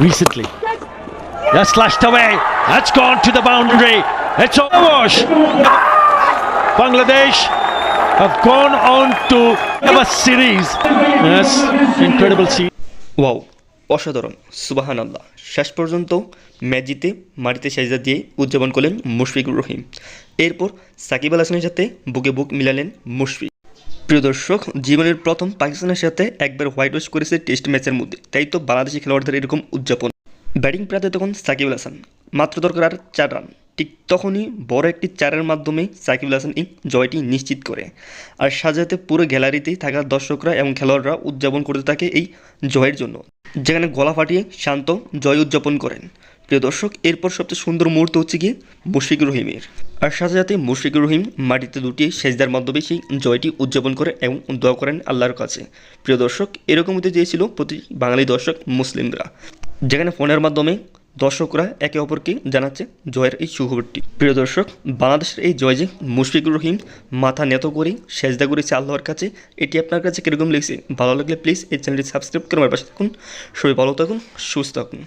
recently. That's slashed away. That's gone to the boundary. It's a wash. Bangladesh have gone on to have a series. Yes, incredible series. Wow অসাধারণ সুবাহান আল্লাহ শেষ পর্যন্ত match জিতে মাটিতে সাজা দিয়ে উদযাপন করলেন মুশফিকুর রহিম এরপর সাকিব আল হাসানের সাথে বুকে বুক মিলালেন মুশফিক প্রিয় দর্শক, জীবনের প্রথম পাকিস্তানের সাথে একবার হোয়াইট ওয়াশ করেছে টেস্ট ম্যাচের মধ্যে। তাই তো বাংলাদেশি খেলোয়াড়দের এরকম উদযাপন। ব্যাটিং প্রাতে তখন সাকিব আল হাসান। মাত্র দরকার আর চার রান। ঠিক তখনই বড় একটি চারের মাধ্যমে সাকিব আল হাসান এই জয়টি নিশ্চিত করে। আর সাজাতে পুরো গ্যালারিতেই থাকা দর্শকরা এবং খেলোয়াড়রা উদযাপন করতে থাকে এই জয়ের জন্য। যেখানে গলা ফাটিয়ে শান্ত জয় উদযাপন করেন। প্রিয় দর্শক, এরপর সবচেয়ে সুন্দর মুহূর্ত হচ্ছে গিয়ে মুশফিকুর রহিমের। আর সাথে সাথে মুশফিকুর রহিম মাটিতে দুটি সেজদার মাধ্যমে সেই জয়টি উদযাপন করে এবং দোয়া করেন আল্লাহর কাছে। প্রিয় দর্শক, এরকম হতে চেয়েছিল প্রতি বাঙালি দর্শক মুসলিমরা, যেখানে ফোনের মাধ্যমে দর্শকরা একে অপরকে জানাচ্ছে জয়ের এই সুখবরটি। প্রিয় দর্শক, বাংলাদেশের এই জয় যে মুশফিকুর রহিম মাথা নত করে সেজদা করেছে আল্লাহর কাছে, এটি আপনার কাছে কীরকম লেগেছে? ভালো লাগলে প্লিজ এই চ্যানেলটি সাবস্ক্রাইব করে আমার পাশে থাকুন। সবাই ভালো থাকুন, সুস্থ থাকুন।